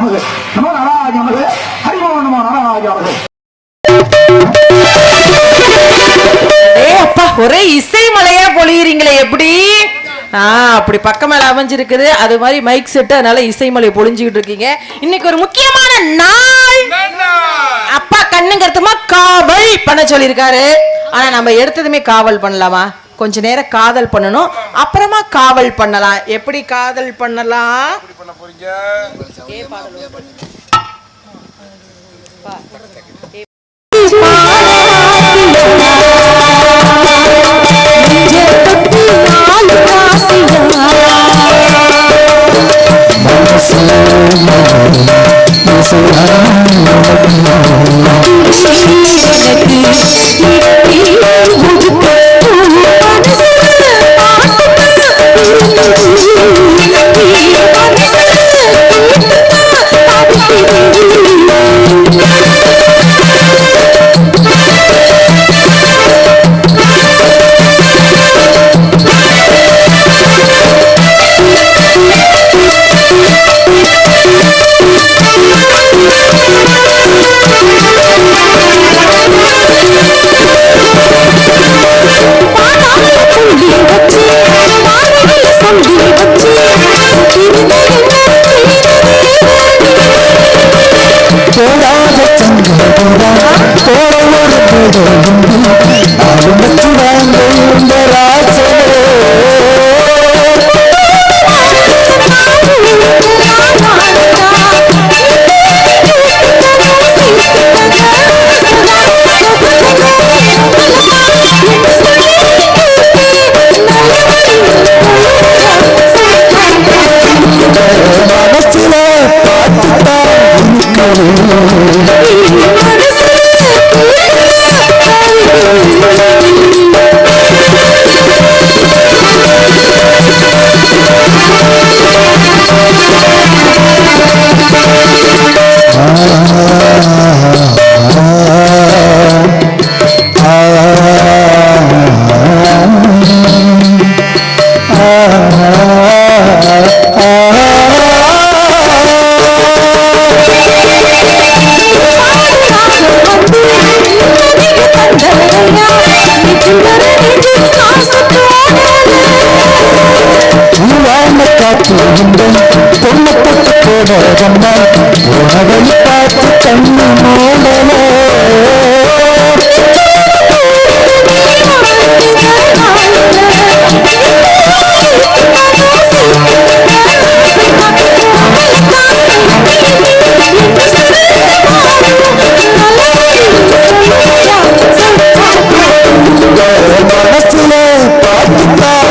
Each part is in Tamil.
நமது நமோ நாராஜ ஹரிமோ நமோ நாராஜ அப்பா ஒரே இசை மலையா பொழியிறீங்களே எப்படி? அப்படி பக்கம் மேல அமைஞ்சிருக்குது. அது மாதிரி மைக் செட்டு அதனால இசைமலை பொழிஞ்சுக்கிட்டு இருக்கீங்க. இன்னைக்கு ஒரு முக்கியமான நாள். அப்பா கண்ணுங்கிறதுமா காவல் பண்ண சொல்லியிருக்காரு. ஆனா நம்ம எடுத்ததுமே காவல் பண்ணலாமா? கொஞ்ச நேரம் காதல் பண்ணணும் அப்புறமா காவல் பண்ணலாம் எப்படி காதல் பண்ணலாம் போடாத பூவான காற்று இன்பம் பொண்ணப்பட்டு போனதம்மா உணவை பார்த்து கண்ணு மூடலே மனசுல பாட்டுத்தான்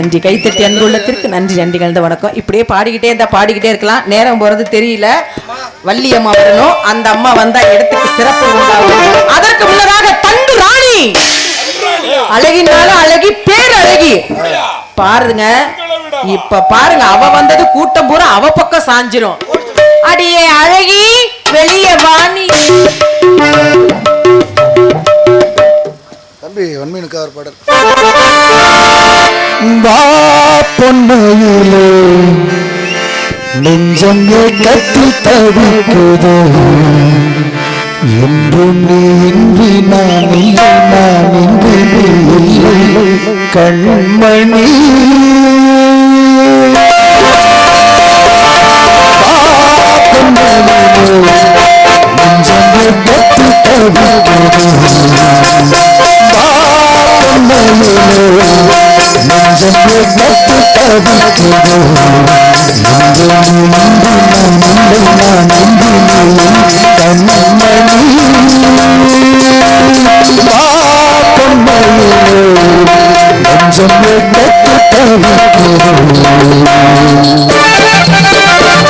நன்றி. கைத்தட்டி அன்புள்ளத்திற்கு நன்றி நன்றி கலந்த வணக்கம். இப்படியே பாடிக்கிட்டே இருந்தா பாடிக்கிட்டே இருக்கலாம். நேரம் போறது தெரியல. வள்ளி அம்மா வரணும். அந்த அம்மா வந்தா இடத்துக்கு சிறப்பு உண்டாகும். அதற்கு முன்னதாக தண்டு ராணி. அழகினாலும் அழகி பேர் அழகி. பாருங்க. இப்ப பாருங்க. அவ வந்தது கூட்டம் பூரா அவ பக்கம் சாஞ்சிரும். அடியே அழகி வெளிய வாணி தம்பி வன்மீனுக்கு அவர் பாடல். வா பொன்னையிலே நெஞ்சம் கட்டி தவிக்குது. என்றும் நீ இன்றி நான் இல்லை நான் இன்றி இல்லை. கண்மணி. நெஞ்சம் கட்டி தவிக்குது. கண்மணி காதல் காலையெல்லாம் கண்ணழகிலே சிரிக்கும் சிங்காரி நடக்கும் ஒய்யாரி மணக்கும் கஸ்தூரி நீங்க மட்டும் பார்த்து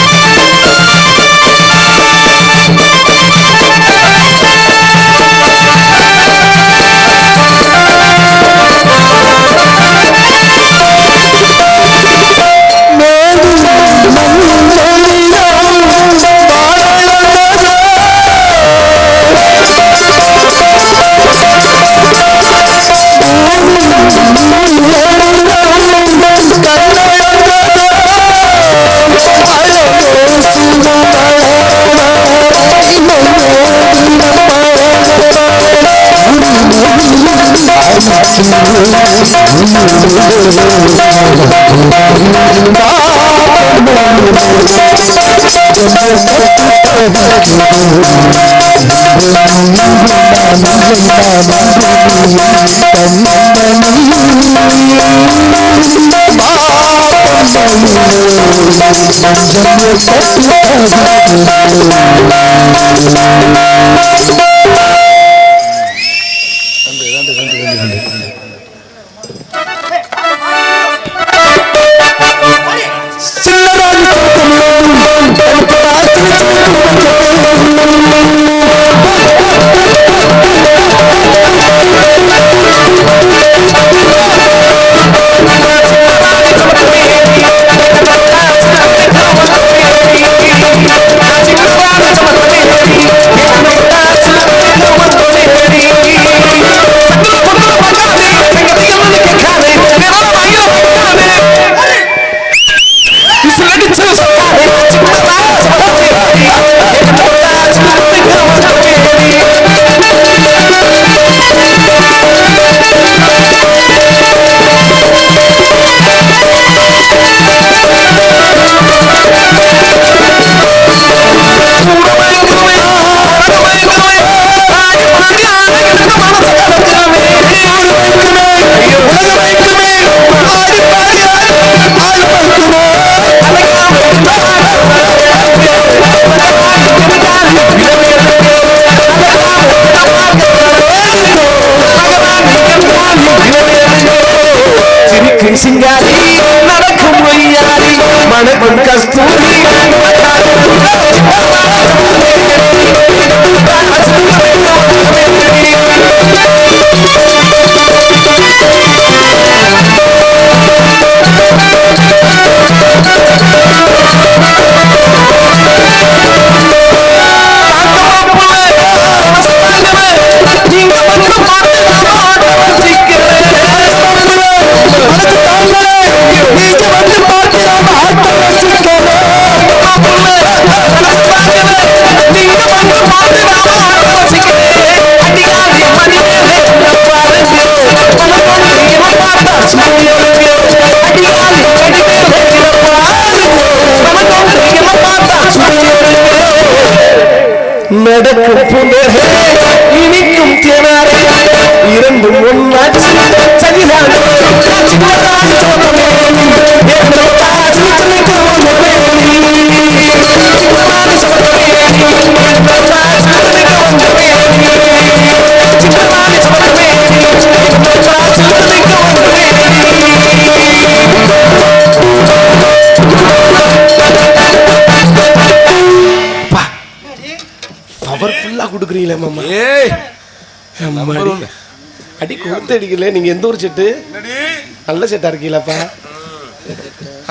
பார்த்து நாம ஆட்டம் குடுக்குறீங்களே மாமா. ஏய். அடி கொடுத்து அடிக்கல. நீங்க எந்த ஒரு செட்டு? நல்ல செட்டா இருக்கீங்களாப்பா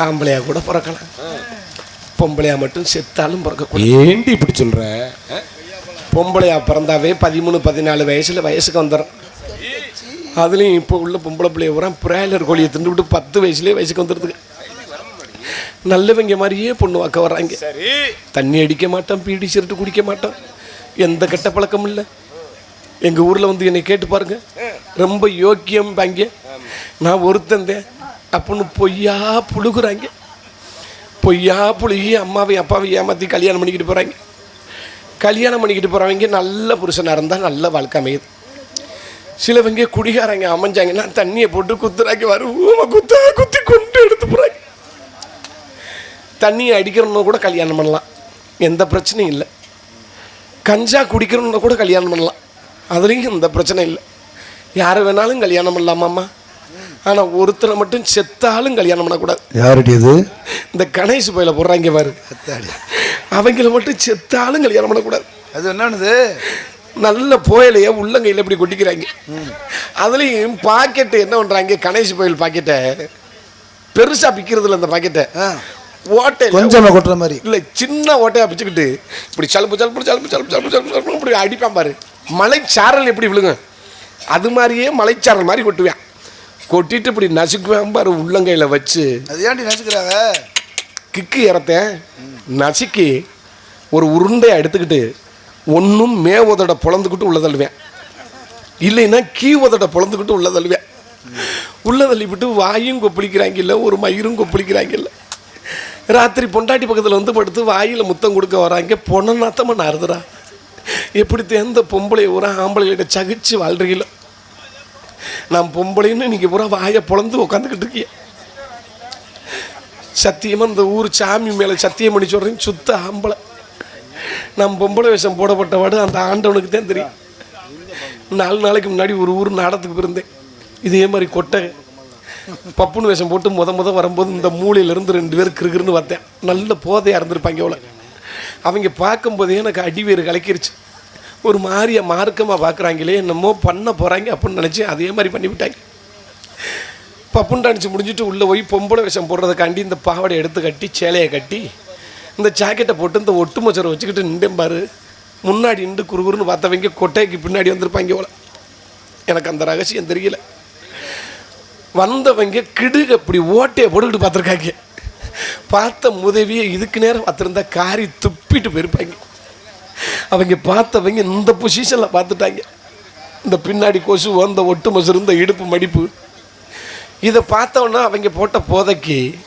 ஆம்பளையா கூட பிறக்கலாம். பொம்பளையா மட்டும் செத்தாலும் பிறக்கக்கூடாது. ஏண்டி இப்படி சொல்ற? பொம்பளையா பிறந்தாவே பதிமூணு பதினாலு வயசுல வயசுக்கு வந்துடும் அதுலயும் இப்போ உள்ள பொம்பளை பிள்ளைய பூரா பிராய்லர் கோழியை திண்டு விட்டு பத்து வயசுலயே வயசுக்கு வந்துடுதுங்க நல்லவங்க மாதிரியே பொண்ணு வாக்க வர்றாங்க. தண்ணி அடிக்க மாட்டோம் பீடி சிரட்டு குடிக்க மாட்டோம். எந்த கெட்ட பழக்கமும் இல்லை. எங்கள் ஊரில் வந்து என்னை கேட்டு பாருங்க. ரொம்ப யோக்கியம் பாங்க. நான் ஒருத்தந்தேன் அப்படின்னு பொய்யா புழுகுறாங்க. பொய்யா புழுகி அம்மாவை அப்பாவை ஏமாற்றி கல்யாணம் பண்ணிக்கிட்டு போகிறாங்க கல்யாணம் பண்ணிக்கிட்டு போகிறவங்க நல்ல புருஷனாக இருந்தால் நல்ல வாழ்க்கை அமையுது. சிலவங்க குடிகாரங்க அமைஞ்சாங்கன்னா தண்ணியை போட்டு குத்துறாங்க. வரும் ஊமை குத்தா குத்தி கொண்டு எடுத்து போகிறாங்க தண்ணியை அடிக்கிறவங்க கூட கல்யாணம் பண்ணலாம். எந்த பிரச்சனையும் இல்லை. கஞ்சா குடிக்கிறவங்க கூட கல்யாணம் பண்ணலாம். அதுலேயும் எந்த பிரச்சனை இல்லை. யாரை வேணாலும் கல்யாணம் பண்ணலாமாம்மா ஆனால் ஒருத்தரை மட்டும் செத்தாலும் கல்யாணம் பண்ணக்கூடாது. யாருடைய இது இந்த கணேஷ் பயில போடுறாங்க பாரு. அவங்கள மட்டும் செத்தாலும் கல்யாணம் பண்ணக்கூடாது. அது என்னன்னு நல்ல புயலைய உள்ளங்கையில் இப்படி கொட்டிக்கிறாங்க. அதுலேயும் பாக்கெட்டு என்ன பண்ணுறாங்க கணேஷ் புயல் பாக்கெட்டை பெருசாக பிக்கிறதுல அந்த பாக்கெட்டை ஓட்டை கொஞ்சமா கொட்டுற மாதிரி. இல்லை சின்ன ஓட்டையா பிச்சுக்கிட்டு இப்படி சலுப்பு சலுப்பு சலுப்பு சலுப்பு சலுப்பு சலுப்பு சலுப்பு இப்படி அடிப்பான் பாரு. மலைச்சாரல் எப்படி விழுங்க? அது மாதிரியே மலைச்சாரல் மாதிரி கொட்டுவேன். கொட்டிட்டு இப்படி நசுக்குவேன் பாரு உள்ளங்கையில் வச்சு. அது ஏன்டி நசுக்கிறாங்க கிக்கு இறத்தேன். நசுக்கி ஒரு உருண்டையை எடுத்துக்கிட்டு ஒன்றும் மே உதட பொழந்துக்கிட்டு உள்ள தள்ளுவேன். இல்லைன்னா கீ உதட பொழந்துக்கிட்டு உள்ள தள்ளுவேன். உள்ள தள்ளிவிட்டு வாயும் கொப்பளிக்கிறாங்க இல்லை ஒரு மயிரும் கொப்பளிக்கிறாங்க இல்லை. ராத்திரி பொண்டாட்டி பக்கத்தில் வந்து படுத்து வாயில் முத்தம் கொடுக்க வராங்க. பொண்ண நாத்தமாக நாருதுடா எப்படி தேர்ந்த பொம்பளை ஊரா ஆம்பளைகிட்ட சகிச்சு வாழ்றீங்களோ. நான் பொம்பளைன்னு நீங்கள் பூரா வாயை பொழந்து உட்காந்துக்கிட்டு இருக்கிய சத்தியமாக இந்த ஊர் சாமி மேலே சத்தியம் பண்ணி சொல்கிறேன் சுத்த ஆம்பளை. நான் பொம்பளை வேஷம் போடப்பட்டவாடு அந்த ஆண்டவனுக்கு தான் தெரியும். நாலு நாளைக்கு முன்னாடி ஒரு ஊர் நாடத்துக்கு இருந்தேன் இதே மாதிரி கொட்டை பப்புன்னு வேஷம் போட்டு முத முத வரும்போது இந்த மூலையிலேருந்து ரெண்டு பேர் கிருகிருன்னு பார்த்தேன். நல்ல போதையாக இருந்திருப்பாங்க அவ்வளோ அவங்க பார்க்கும்போதே எனக்கு அடிவேறு கலக்கிருச்சு. ஒரு மாதிரியை மார்க்கமாக பார்க்குறாங்களே என்னமோ பண்ண போகிறாங்க அப்படின்னு நினச்சி அதே மாதிரி பண்ணிவிட்டாங்க பப்புண்டானிச்சு முடிஞ்சிட்டு உள்ளே போய் பொம்பளை விஷம் போடுறதுக்காண்டி இந்த பாவடை எடுத்து கட்டி சேலையை கட்டி இந்த ஜாக்கெட்டை போட்டு இந்த ஒட்டு மச்சரை வச்சுக்கிட்டு நின்றம்பாரு முன்னாடி நின்று குறுகுறுன்னு பார்த்தவங்க கொட்டைக்கு பின்னாடி வந்திருப்பாங்க போல எனக்கு அந்த ரகசியம் தெரியல. வந்தவங்க கிடுகு அப்படி ஓட்டையை போட்டுக்கிட்டு பார்த்துருக்காங்க. பார்த்த உதவியை இதுக்கு நேரம் பார்த்துருந்தா காரி துப்பிட்டு போயிருப்பாங்க. அவங்க பார்த்தவங்க இந்த பொசிஷனில் பார்த்துட்டாங்க. இந்த பின்னாடி கொசு அந்த ஒட்டு மசு இடுப்பு மடிப்பு. இதை பார்த்தோன்னா அவங்க போட்ட போதைக்கு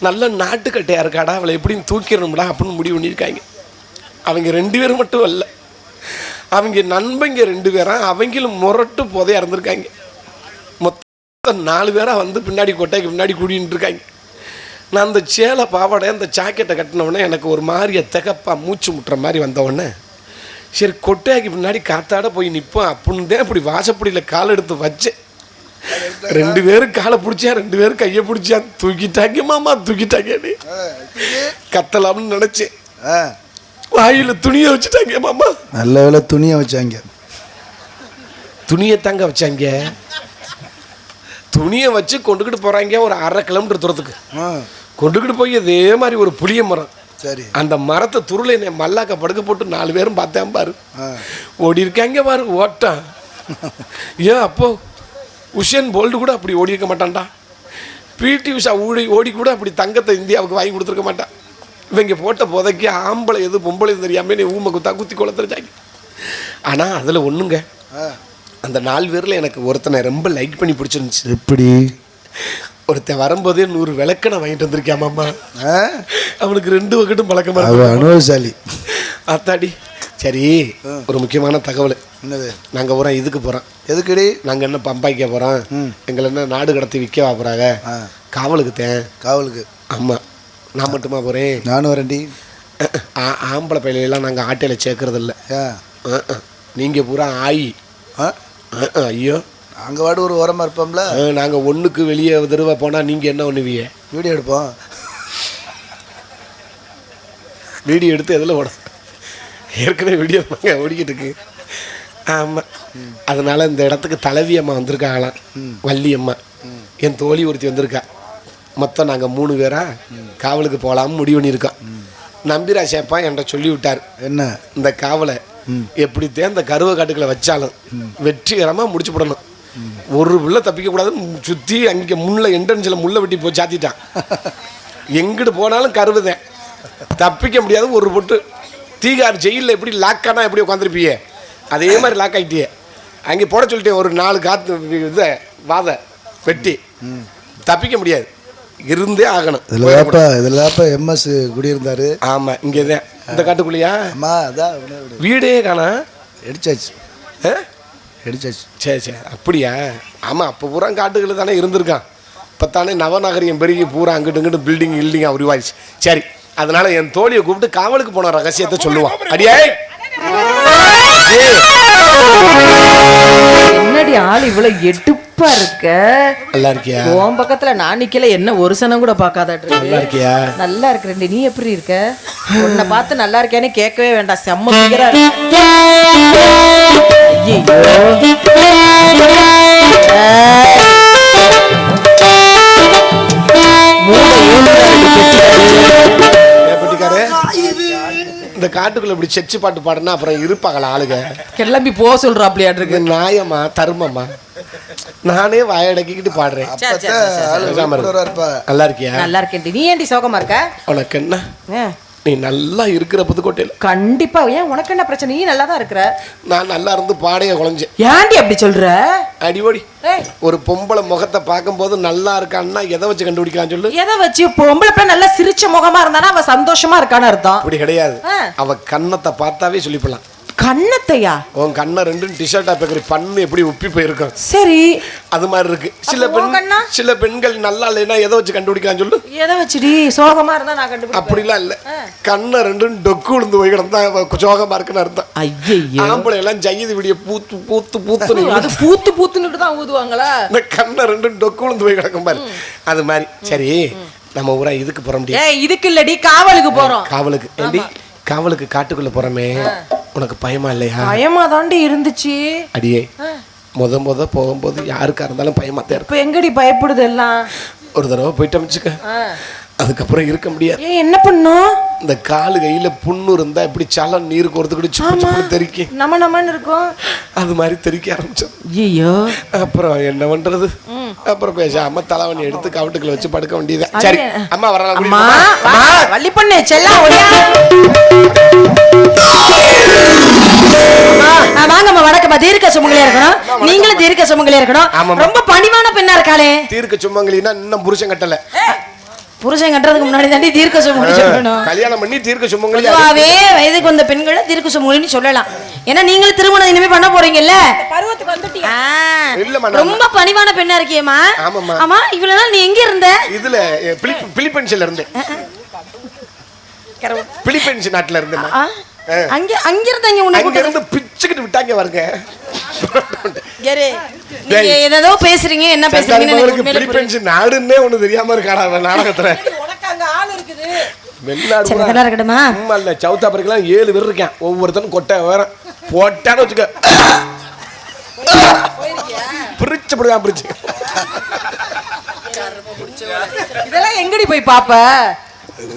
நல்ல நாட்டுக்கட்டையா இருக்காடா அவளை எப்படியும் தூக்கிடணும்டா அப்படின்னு முடிவு பண்ணியிருக்காங்க. அவங்க ரெண்டு பேரும் மட்டும் அல்ல. அவங்க நண்பங்க ரெண்டு பேராக அவங்களும் முரட்டு போதையாக இருந்திருக்காங்க. நாலு பேரா வந்து பின்னாடி கொட்டைக்கு பின்னாடி கூடின்னு இருக்காங்க. நான் அந்த சேலை பாவாடை அந்த ஜாக்கெட்டை கட்டினவுடனே எனக்கு ஒரு மாதிரிய திகப்பா மூச்சு முட்டுற மாதிரி வந்தவுடனே சரி கொட்டையாக்கு பின்னாடி காத்தாட போய் நிற்போம் அப்படின்னு தான் இப்படி வாசப்படியில் கால் எடுத்து வச்சேன். ரெண்டு பேரும் காலை பிடிச்சா ரெண்டு பேரும் கையை பிடிச்சா தூக்கிட்டாங்க மாமா தூக்கிட்டாங்க கத்தலாம்னு நினைச்சேன். வாயில துணியை வச்சுட்டாங்க மாமா. நல்ல வேலை துணியை வச்சாங்க. துணியை தாங்க வச்சாங்க. துணியை வச்சு கொண்டுக்கிட்டு போறாங்க ஒரு அரை கிலோமீட்டர் தூரத்துக்கு. கொண்டுக்கிட்டு போய் இதே மாதிரி ஒரு புளிய மரம். சரி. அந்த மரத்தை துருளை என்னை மல்லாக்க படுக்க போட்டு நாலு பேரும் பார்த்தேன் பாரு. ஓடி இருக்காங்க பாரு ஓட்டான் ஏன் அப்போ? உஷேன் போல்டு கூட அப்படி ஓடி இருக்க மாட்டான்டா. பிடி உஷா ஓடி ஓடி கூட அப்படி தங்கத்தை இந்தியாவுக்கு வாங்கி கொடுத்துருக்க மாட்டான் இவங்க போட்ட போதைக்கு ஆம்பளை எது பொம்பளை எது தெரியாம நீ ஊமை குத்தா குத்தி குளத்துருச்சாங்க ஆனால் அதில் ஒன்றுங்க அந்த நாலு பேரில் எனக்கு ஒருத்தனை ரொம்ப லைக் பண்ணி பிடிச்சிருந்துச்சு. எப்படி? ஒருத்தன் வரும்போதே நூறு விளக்கணை வாங்கிட்டு வந்திருக்கேன் மாமா? அவனுக்கு ரெண்டு வகட்டும் பழக்கமா அவ இருக்கு அனுபவசாலி. அத்தாடி சரி ஒரு முக்கியமான தகவல். என்னது? நாங்கள் பூரா இதுக்கு போகிறோம் எதுக்குடி? நாங்கள் என்ன பம்பாய்க்க போகிறோம். எங்களை என்ன நாடு கடத்தி விற்க போகிறாங்க ஆ. காவலுக்கு தேன் காவலுக்கு. ஆமாம் நான் மட்டுமா போகிறேன் நானும் வரேன்டி. ஆம்பளை பயிலெல்லாம் நாங்கள் ஆட்டையில் சேர்க்கறது இல்லை ஏன் நீங்கள் பூரா ஆயி. ஆ. ஐயோ. அங்கே வாடு ஒரு ஓரமாக இருப்போம்ல. நாங்கள் ஒன்றுக்கு வெளியே தடவை போனால் நீங்கள் என்ன பண்ணுவீங்க? வீடியோ எடுப்போம். வீடியோ எடுத்து எதில் ஓட ஏற்கனவே வீடியோ நாங்கள் ஓடிக்கிட்டு இருக்கு. ஆமா. அதனால இந்த இடத்துக்கு தலைவி அம்மா வந்திருக்காங்களாம் வள்ளி அம்மா. என் தோழி ஒருத்தி வந்திருக்கா. மொத்தம் நாங்கள் மூணு பேரா காவலுக்கு போகலாம்னு முடிவு பண்ணியிருக்கோம். நம்பிரா சேப்பா என்கிட்ட சொல்லி விட்டார் என்ன? இந்த காவலை எப்படி இந்த கருவ காட்டுக்களை வச்சாலும் வெற்றிகரமாக முடிச்சு போடணும். ஒரு புள்ள தப்பிக்க கூடாதுன்னு சுற்றி அங்கே முள்ள என்ட்ரன்ஸில் முள்ள வெட்டி போய் சாத்திட்டான். எங்கிட்டு போனாலும் கருவுதேன் தப்பிக்க முடியாது ஒரு பொட்டு. தீகார் ஜெயிலில் எப்படி லாக் ஆனால் எப்படி உட்காந்துருப்பியே அதே மாதிரி லாக் ஆகிட்டியே அங்கே போட சொல்லிட்டேன் ஒரு நாலு காத்து இதை வாத வெட்டி. தப்பிக்க முடியாது. இருந்தே ஆகணும். இதுல தாப்பா இதுல தாப்பா எம்எஸ் குடியிருந்தாரு. ஆமாம் இங்கே தான். இந்த காட்டுக்குள்ளேயா? அம்மா அதான் விடு, காணா? எடிச்சாச்சு ஆ? எடிச்சாச்சு சரி சரி. அப்படியா? ஆமாம் அப்போ பூரா காட்டுகளில் தானே இருந்திருக்கான். இப்போ தானே நவநகரியம் பெருகி பூரா அங்கிட்டு இங்கிட்டு பில்டிங் இல்லிங்க உருவாயிடுச்சு. சரி அதனால என் தோழியை கூப்பிட்டு காவலுக்கு போன ரகசியத்தை சொல்லுவான். அடியே! ஆள் இவ்வளவு எடுப்பா இருக்க? நல்லா இருக்கியா? உன் பக்கத்துல நான் நிக்கல என்ன ஒரு சனம் கூட பாக்காதாட்டு நல்லா இருக்கியா? நல்லா இருக்கிறேன் நீ எப்படி இருக்க? உன்னை பார்த்து நல்லா இருக்கேன்னு கேட்கவே வேண்டாம் செம்ம figure-ஆ இருக்க. இந்த காட்டுக்குள்ள இப்படி செச்சு பாட்டு பாடுனா அப்புறம் இருப்பாங்களா ஆளுங்க? கிளம்பி போக சொல்றாப்லையாட்டு இது இருக்கு நியாயமா? தர்மமா? நானே வாயடக்கிக்கிட்டு பாடுறேன். சரி, சரி, சரி, சரி. நல்லா இருக்கியா? நல்லா இருக்கேன்டி. நீ ஏன்டி சோகமா இருக்க? உனக்கு என்ன? ஆ, நீ நல்லா இருக்கிற புதுக்கோட்டையில். கண்டிப்பா. ஏன் உனக்கு என்ன பிரச்சனை? நீ நல்லா தான் இருக்கிற. நான் நல்லா இருந்து பாடைய குழஞ்சேன். ஏன்டி அப்படி சொல்ற? அடிவோடி ஒரு பொம்பளை முகத்தை பார்க்கும்போது நல்லா இருக்கான்னா எதை வச்சு கண்டுபிடிக்கலாம் சொல்லு. எதை வச்சு? பொம்பளை பிள்ளை நல்லா சிரிச்ச முகமா இருந்தானா அவ சந்தோஷமா இருக்கான்னு அர்த்தம். அப்படி கிடையாது. அவ கன்னத்தை பார்த்தாவே சொல்லிப்பலாம் கண்ணத்தையா? உன் கண்ணை ரெண்டும் டிஷர்ட்டா பேக்கரி பண்ணு எப்படி உப்பி போயிருக்கும் சரி. அது மாதிரி இருக்கு. சில பெண்? சில பெண்கள் நல்லா இல்லைன்னா எதை வச்சு கண்டுபிடிக்கலாம் சொல்லு. எதை வச்சுடி? சோகமா இருந்தா நான் கண்டுபிடிப்பேன். அப்படிலாம் இல்ல. கண்ணை ரெண்டும் டொக்கு விழுந்து போய் கிடந்தா சோகமா இருக்குன்னு அர்த்தம். ஐயையோ. ஆம்பளை எல்லாம் ஜெயது விடிய பூத்து பூத்து பூத்து அது பூத்து பூத்துன்னுட்டு தான் ஊதுவாங்களா? இந்த கண்ணை ரெண்டும் டொக்கு விழுந்து போய் கிடக்கும் பாரு. அது மாதிரி. சரி நம்ம ஊரா இதுக்கு போற ஏய் இதுக்கு இல்லடி காவலுக்கு போறோம். காவலுக்கு. ஏண்டி காவலுக்கு காட்டுக்குள்ள போறமே. உனக்கு பயமா இல்லையா? பயமா தாண்டி இருந்துச்சு. அடியே முத முத போகும்போது யாருக்கா இருந்தாலும் பயமா தான் இப்ப எங்கடி பயப்படுது எல்லாம்? ஒரு தடவை போயிட்டு அமைச்சுக்க அதுக்கப்புறம் இருக்க முடியாது. ஏன் என்ன பண்ணும் இந்த காலு கையில புண்ணு இருந்தா இப்படி சலம் நீர் சுப்பு சுப்புன்னு தெறிக்கி. நம்ம நம்மன்னு இருக்கும். அது மாதிரி தெறிக்க ஆரம்பிச்சது ஐயோ அப்புறம் என்ன பண்றது? அப்புறம் பேசாம தலைவணி எடுத்து கவட்டுக்குள்ள வச்சு படுக்க வேண்டியது. சரி? அம்மா வரலாம் வள்ளி பொண்ணு செல்லா தீர்க்க சுமங்கலியா இருக்கணும். நீங்களும் தீர்க்க சுமங்கலியா இருக்கணும். ரொம்ப பணிவான பெண்ணா இருக்காளே. தீர்க்க சுமங்கலின்னா இன்னும் புருஷன் கட்டல. புருஷன் கட்டுறதுக்கு முன்னாடி தாண்டி தீர்க்க சுமங்கலி சொல்லணும். கல்யாணம் பண்ணி தீர்க்க சுமங்கலி வயதுக்கு வந்த பெண்களை தீர்க்க சுமங்கலின்னு சொல்லலாம். ஏன்னா நீங்களும் திருமணம் இனிமே பண்ண போறீங்கல்ல? ரொம்ப பணிவான பெண்ணா இருக்கியேம்மா. ஆமாம்மா. ஆமா இவ்வளவு நாள் நீ எங்க இருந்த? இதுல பிலிப்பைன்ஸ்ல இருந்தேன். பிலிப்பைன்ஸ் நாட்டுல இருந்தேன்? அங்க அங்க இருந்த இங்க உன்னை அங்க கூட்டு இருந்து பிச்சுக்கிட்டு விட்டாங்க வருங்க யாரு? நீங்க ஏதேதோ பேசுறீங்க என்ன பேசுறீங்கன்னு புரியல. பிலிப்பைன்ஸ் நாடுன்னே ஒண்ணு தெரியாம இருக்காடா நாடகத்துல. அதெல்லாம் இருக்கட்டுமா? சும்மா இல்ல சவுத் ஆப்பிரிக்கலாம் ஏழு பேர் இருக்கேன். ஒவ்வொருத்தனும் கொட்டை வேற. போட்டான்னு வச்சுக்க. பிரிச்சு போடுவான் பிரிச்சு. இதெல்லாம் எங்கடி போய் பாப்ப?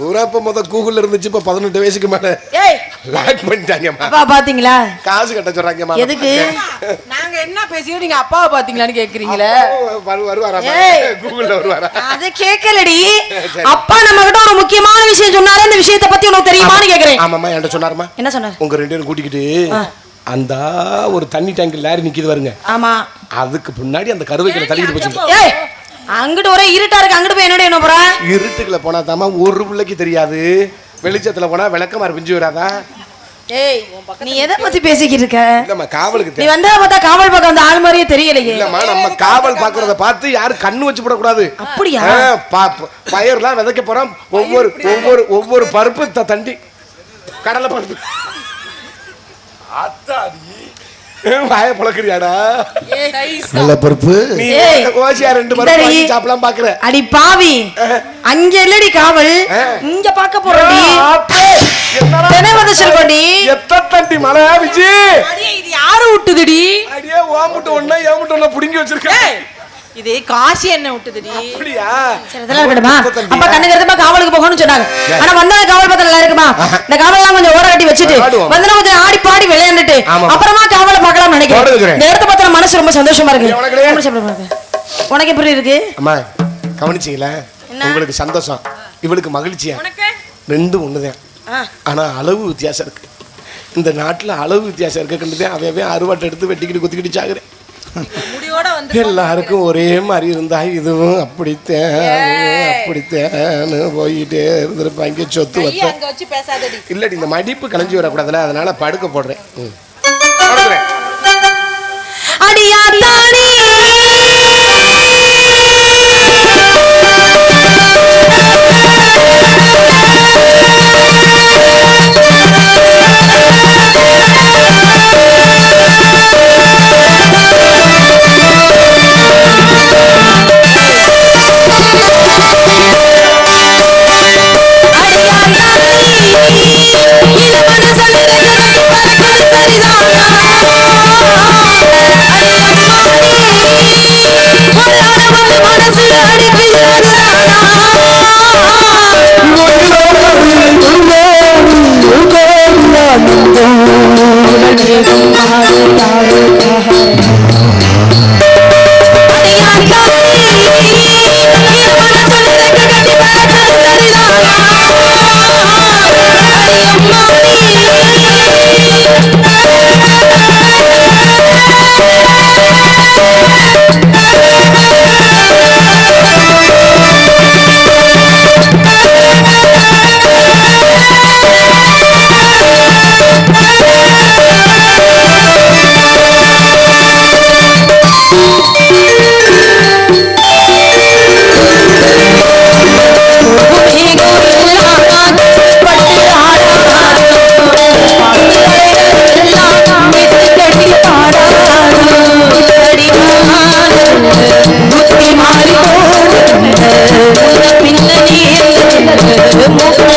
ஊரா இப்ப முத கூகுள்ல இருந்துச்சு இப்ப பதினெட்டு வயசுக்கு மேல. ஏய் லாக் பண்ணிட்டாங்கம்மா அப்பா பாத்தீங்களா? காசு கட்ட சொல்றாங்கம்மா எதுக்கு? நாங்க என்ன பேசியோ நீங்க அப்பாவை பாத்தீங்களான்னு கேக்குறீங்களே? வரு- வருவாரா. கூகுள்ல வருவாரா? அத கேக்கலடி. அப்பா நம்ம கிட்ட ஒரு முக்கியமான விஷயம் சொன்னாரு. இந்த விஷயத்தை பத்தி உனக்கு தெரியுமான்னு கேக்குறேன். ஆமாம்மா என்கிட்ட சொன்னாருமா என்ன சொன்னார்? உங்க ரெண்டு பேரும் கூட்டிக்கிட்டு அந்த ஒரு தண்ணி டேங்க் லாரி நிக்குது வருங்க ஆமா. அதுக்கு பின்னாடி அந்த கருவைக்குள்ள தள்ளிட்டு போச்சு ஏய் அங்கிட்டு ஒரே இருட்டா இருக்கு. அங்கிட்டு போய் என்னோட என்ன போற? இருட்டுக்குள்ள போனா தாமா ஒரு பிள்ளைக்கு தெரியாது. வெளிச்சத்துல போனா விளக்கமாறு பிஞ்சு வராதா? ஏய் நீ எதை பத்தி பேசிக்கிட்டு இருக்க இல்லம்மா காவலுக்கு நீ வந்தா பார்த்தா காவல் பக்கம் அந்த ஆள் மாதிரியே தெரியலையே. இல்லம்மா நம்ம காவல் பாக்குறத பார்த்து யாரும் கண்ணு வச்சு போடக்கூடாது. அப்படியா? ஆ, பா- ப- பயிர்லாம் விதைக்க போறோம். ஒவ்வொரு ஒவ்வொரு ஒவ்வொரு பருப்பு த- தண்டி. கடலை பருப்பு. வாய புழக்கிறியாடா நல்ல பொறுப்பு. ஓசியா ரெண்டு. வாங்கி சாப்பிடலாம் பாக்குற. அடி பாவி. அங்க இல்லடி காவல். இங்க பாக்க போறடி தினை வந்து சொல்லுடி எத்தண்டி மலை விஜி இது? யாரு விட்டுதுடி அடியே ஓமுட்டு ஒண்ணா ஏமுட்டு ஒண்ணா புடுங்கி வச்சிருக்கேன் இது காசி என்ன விட்டுதுடி. அப்படியா? சரி, இதெல்லாம் இருக்கட்டுமா. அப்பா கண்ணு கருத்துமா காவலுக்கு போகணும்னு சொன்னாங்க. ஆனா வந்தா காவல் பார்த்தா நல்லா இருக்குமா? இந்த காவல்லாம் கொஞ்சம் ஓர கட்டி வச்சுட்டு. வந்து கொஞ்சம் ஆடி பாடி விளையாண்டுட்டு. அப்புறமா காவலை பார்க்கலாம்னு ஓட நினைக்கிறேன். இந்த இடத்த பார்த்தா மனசு ரொம்ப சந்தோஷமா இருக்கு. உனக்கு? எப்படி இருக்கு? அம்மா கவனிச்சீங்களா உங்களுக்கு சந்தோஷம். இவளுக்கு மகிழ்ச்சியா? ரெண்டும் ஒண்ணுதான். ஆனா அளவு வித்தியாசம் இருக்கு. இந்த நாட்டுல அளவு வித்தியாசம் இருக்குன்றது அவன் அவன் அறுவாட்டை எடுத்து வெட்டிக்கிட்டு குத்திக்கிட்டு சாகுறேன். முடியோட வந்து எல்லாருக்கும் ஒரே மாதிரி இருந்தா இதுவும் அப்படித்தான் அப்படித்தான்னு போயிட்டே இருந்திருப்பாங்க சொத்து வச்சு பேசாதடி இல்லடி இந்த மடிப்பு கலைஞ்சி வரக்கூடாதுல அதனால படுக்க போடுறேன். படுக்கிறேன். அடியா தானே ஏய்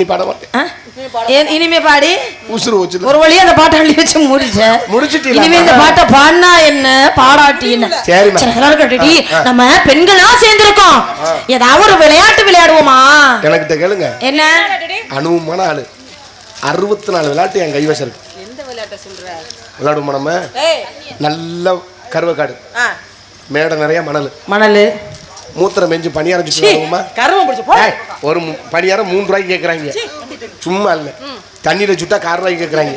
நீ பாட மாட்டேன் இனிமே பாடி? உசுறு வச்சுது ஒரு வழியா அந்த பாட்டை அள்ளி வச்சு முடிச்ச. முடிச்சிட்டீங்களா? இனிமே இந்த பாட்டை பாடினா என்ன? பாடாட்டி என்ன. சரி. நம்ம பெண்களா சேர்ந்திருக்கோம். ஏதாவது ஒரு விளையாட்டு விளையாடுவோமா? எனக்கிட்ட கேளுங்க. என்ன? அனுபவமான ஆளு. அறுபத்தி நாலு விளையாட்டு என் கைவசம் இருக்கு. விளையாடுவோமா நம்ம? நல்ல கருவக்காடு. மேடை நிறைய மணல். மணலு. மூத்திரம் மெஞ்சு பணியாரம் விளையாடுவோமா கருவம் பிடிச்சு ஒரு பணியாரம் மூணு ரூபாய்க்கு கேட்குறாங்க சும்மா இல்லை. தண்ணியில சுட்டா கார ரூபாய்க்கு கேட்குறாங்க.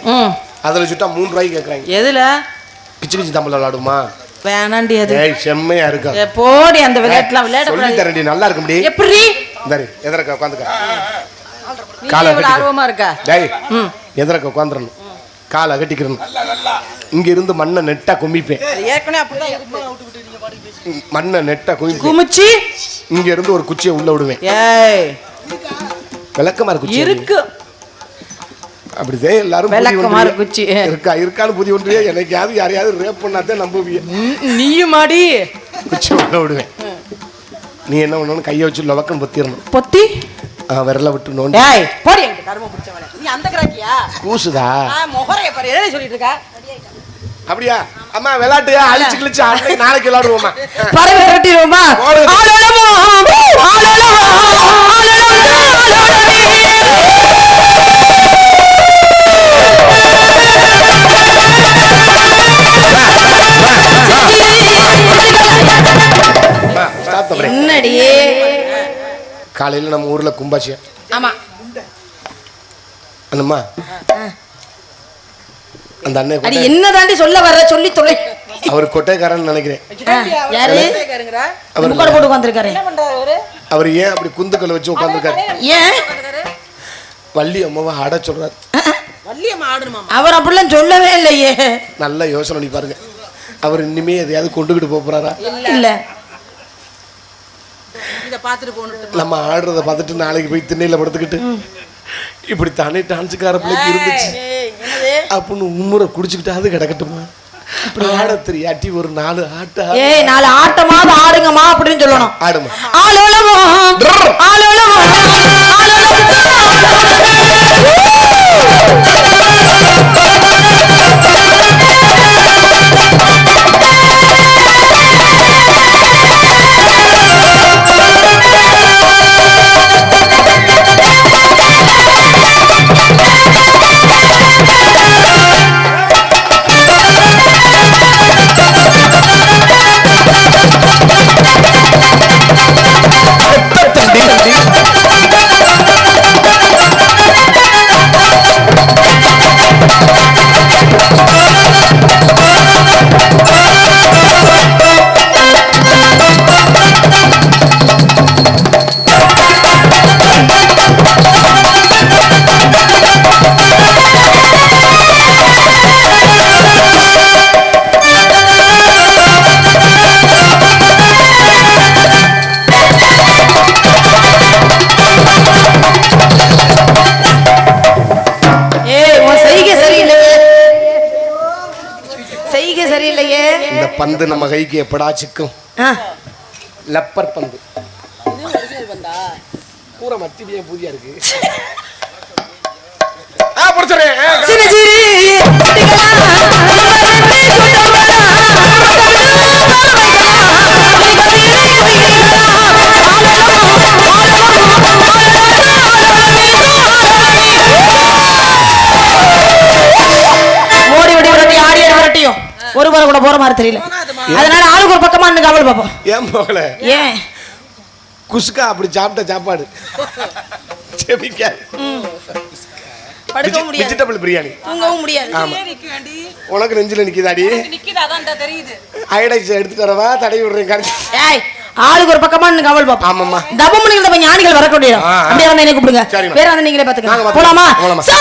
அதில் சுட்டா மூணு ரூபாய்க்கு கேட்குறாங்க எதுல? கிச்சு கிச்சு தமிழ் விளையாடுமா? வேணாண்டி அது. செம்மையா இருக்கும் போடி அந்த விளையாட்டுலாம் விளையாட சொல்லி. தரேன்டி நல்லா இருக்கும் முடி எப்படி? இந்தாரு எதிரக்க உட்காந்துக்க. காலை. ஆர்வமா இருக்கா? டேய் எதிரக்க உட்காந்துடணும் காலை அகட்டிக்கிறணும் இங்க இருந்து மண்ணை நெட்டா குமிப்பேன். இருக்கு. மண்ணை நெட்டா குமிப்பேன். குமிச்சு. இங்க இருந்து ஒரு குச்சியை உள்ள விடுவேன். விளக்கமா குச்சி. அது. இருக்கு. அப்படிதான் எல்லாரும் புதி விளக்கமா ஒன்றிய- குச்சி. இருக்கா இருக்கான்னு புதி ஒன்றிய. எனக்காவது யாரையாவது ரேப் பண்ணாதான் நம்புவீங்க ம், நீயும் மாடி குச்சி உள்ள விடுவேன். நீ என்ன பண்ணணும்? கையை வச்சு லவக்கன் பொத்திடணும் பொத்தி. விரல விட்டு நோண்டி. போடி பிடிச்சவனே நீ அந்த கிராக்கியா கூசுதா முகரைய பாரு என்ன சொல்லிட்டு இருக்க அப்படியா? அம்மா விளையாட்டு அழிச்சு கிழிச்சு அன்னைக்கு நாளைக்கு விளையாடுவோமா பறவை விரட்டிடுவோமா தம்பி என்னடி? காலையில நம்ம ஊர்ல கும்பாசியம் ஆமா. அண்ணம்மா. அந்த அண்ணன் அடி கொட்டை- என்ன தாண்டி சொல்ல வர்ற? சொல்லி தொலை. அவர் கொட்டைக்காரன் நினைக்கிறேன். யாரு? அவர் முக்காடு போட்டு உட்காந்துருக்காரு அவர்? ஏன் அப்படி குந்துக்களை வச்சு உட்காந்துருக்காரு ஏன்? வள்ளி அம்மாவை ஆட சொல்றாரு. அவர் அப்படிலாம் சொல்லவே இல்லையே. நல்ல யோசனை பண்ணி பாருங்க. அவர் இனிமே எதையாவது கொண்டுகிட்டு போறாரா? இல்ல. நம்ம ஆடுறத பார்த்துட்டு நாளைக்கு போய் திண்ணையில படுத்துக்கிட்டு. இப்படி தானே டான்ஸுக்கார பிள்ளைக்கு இருந்துச்சு. அப்படின்னு உம்முறை குடிச்சுக்கிட்டாவது கிடக்கட்டுமா? இப்படி ஆட தெரியாட்டி ஒரு நாலு ஆட்ட ஏய் நாலு ஆட்டமாவது ஆடுங்கம்மா அப்படின்னு சொல்லணும். ஆடுமா. ஆளோளமோ ஆளோளமோ ஏய் எப்படா சிக்கும் லப்பர் பந்து. பூரா மத்திய பூதியா இருக்கு. ஆ கூட போற மாதிரி தெரியல. அதனால கவலை பாப்போம். ஏன் போகல? ஏன்? குஸ்கா அப்படி சாப்பிட்ட சாப்பாடு. படுக்கவும் முடியாது. வெஜிடபிள் பிரியாணி. தூங்கவும் நெஞ்சில நிக்குதாடி நிக்குதா தான் தெரியுது. ஏய் ஆளுக்கு ஒரு பக்கமா கவல் பாப்பா ஆமாமா தபம் நிகழ்ந்த போய் வரக்கூடிய அப்படியே வந்து என்ன கூப்பிடுங்க. வேற வந்து நீங்களே பாத்துக்கங்க போலாமா? சோ.